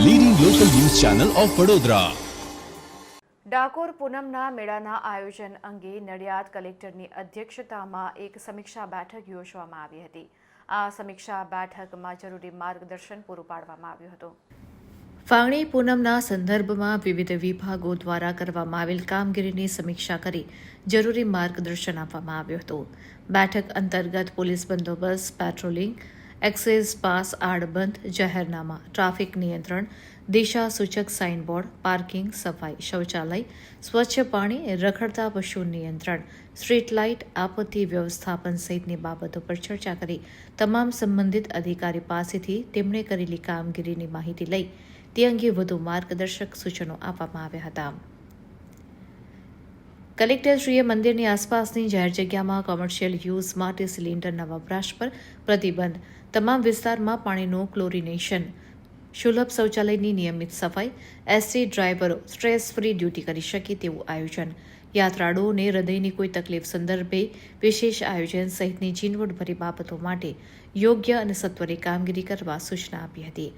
Channel of Vadodara Dakor પૂનમના મેળાના આયોજન અંગે નડિયાદ કલેક્ટરની અધ્યક્ષતામાં એક સમીક્ષા બેઠક યોજવામાં આવી હતી. આ સમીક્ષા બેઠકમાં જરૂરી માર્ગદર્શન પૂરું પાડવામાં આવ્યું હતું. ફાવણી પૂનમના સંદર્ભમાં વિવિધ વિભાગો દ્વારા કરવામાં આવેલ કામગીરીની સમીક્ષા કરી જરૂરી માર્ગદર્શન આપવામાં આવ્યું હતું. બેઠક અંતર્ગત પોલીસ બંદોબસ્ત પેટ્રોલિંગ એક્સાઇઝ પાસ આડબંધ જાહેરનામા, ટ્રાફિક નિયંત્રણ, દિશા સૂચક સાઇનબોર્ડ, પાર્કિંગ, સફાઈ, શૌચાલય, સ્વચ્છ પાણી, રખડતા પશુ નિયંત્રણ, સ્ટ્રીટ લાઇટ, આપત્તિ વ્યવસ્થાપન સહિતની બાબતો પર ચર્ચા કરી. તમામ સંબંધિત અધિકારી પાસેથી તેમણે કરેલી કામગીરીની માહિતી લઈ તે અંગે વધુ માર્ગદર્શક સૂચનો આપવામાં આવ્યા હતા. કલેક્ટરશ્રીએ મંદિરની આસપાસની જાહેર જગ્યામાં કોમર્શિયલ યુઝ માટે સિલિન્ડરના વપરાશ પર પ્રતિબંધ, તમામ વિસ્તારમાં પાણીનું ક્લોરિનેશન સુલભ શૌચાલયની નિયમિત સફાઈ એસટી ડ્રાઈવરો સ્ટ્રેસ ફ્રી ડ્યુટી કરી શકે તેવું આયોજન. યાત્રાળુઓને હૃદયની કોઈ તકલીફ સંદર્ભે વિશેષ આયોજન સહિતની ઝીણવટભરી બાબતો માટે યોગ્ય અને સત્વરે કામગીરી કરવા સૂચના આપી હતી.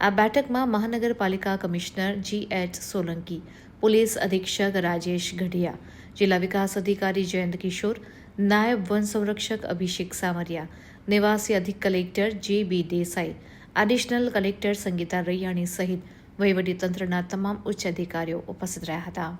આ બેઠકમાં મહાનગરપાલિકા commissioner G H Solanki police અધિક્ષક રાજેશ ગઢિયા જિલ્લા વિકાસ અધિકારી જયંત કિશોર, નાયબ વન સંરક્ષક અભિષેક સામરિયા નિવાસી અધિક collector J B Desai, additional collector Sangeeta Raiyani સહિત વહીવટીતંત્રના તમામ ઉચ્ચ અધિકારીઓ ઉપસ્થિત રહ્યા હતા.